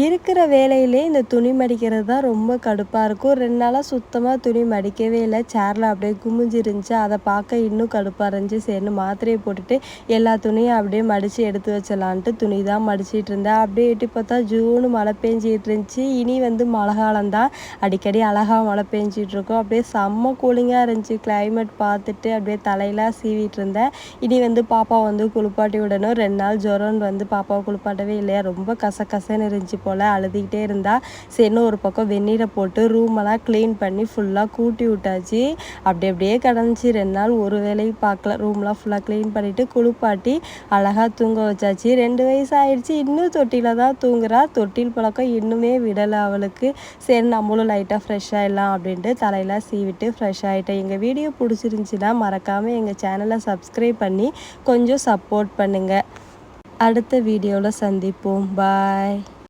இருக்கிற வேலையிலே இந்த துணி மடிக்கிறது தான் ரொம்ப கடுப்பாக இருக்கும். ரெண்டு நாளாக சுத்தமாக துணி மடிக்கவே இல்லை. சேரில் அப்படியே குமிஞ்சிருந்துச்சு. அதை பார்க்க இன்னும் கடுப்பாக இருந்துச்சு. சரின்னு மாத்திரையை போட்டுட்டு எல்லா துணியும் அப்படியே மடித்து எடுத்து வச்சலான்ட்டு துணி தான் மடிச்சிட்டு இருந்தேன். அப்படியே எட்டி பார்த்தா ஜூனு மழை பெஞ்சிட்டு இருந்துச்சு. இனி வந்து மழை காலம் தான். அடிக்கடி அழகாக மழை பெஞ்சிட்டு இருக்கும். அப்படியே செம்ம கூலிங்காக இருந்துச்சு. கிளைமேட் பார்த்துட்டு அப்படியே தலையெல்லாம் சீவிட்டு இருந்தேன். இனி வந்து பாப்பா வந்து குளிப்பாட்டி விடணும். ரெண்டு நாள் ஜுரம் வந்து பாப்பாவை குளிப்பாட்டவே இல்லையா? ரொம்ப கசகசன்னு இருந்துச்சு போல் அழுதுகிட்டே இருந்தா சரின்னு ஒரு பக்கம் வெந்நீரை போட்டு ரூமெல்லாம் க்ளீன் பண்ணி ஃபுல்லாக கூட்டி விட்டாச்சு. அப்படி அப்படியே கிடந்துச்சு. ரெண்டு நாள் ஒரு வேலையும் பார்க்கல. ரூம்லாம் ஃபுல்லாக க்ளீன் பண்ணிவிட்டு குளிப்பாட்டி அழகாக தூங்க வச்சாச்சு. ரெண்டு வயசு ஆயிடுச்சு. இன்னும் தொட்டியில் தான் தூங்குறா. தொட்டில் பழக்கம் இன்னுமே விடலை அவளுக்கு. சரி நம்மளும் லைட்டாக ஃப்ரெஷ் ஆகிடலாம் அப்படின்ட்டு தலையெல்லாம் சீவிட்டு ஃப்ரெஷ் ஆகிட்டேன் எங்கள் வீடியோ பிடிச்சிருந்துச்சின்னா மறக்காமல் எங்கள் சேனலை சப்ஸ்கிரைப் பண்ணி கொஞ்சம் சப்போர்ட் பண்ணுங்கள் அடுத்த வீடியோவில் சந்திப்போம். பாய்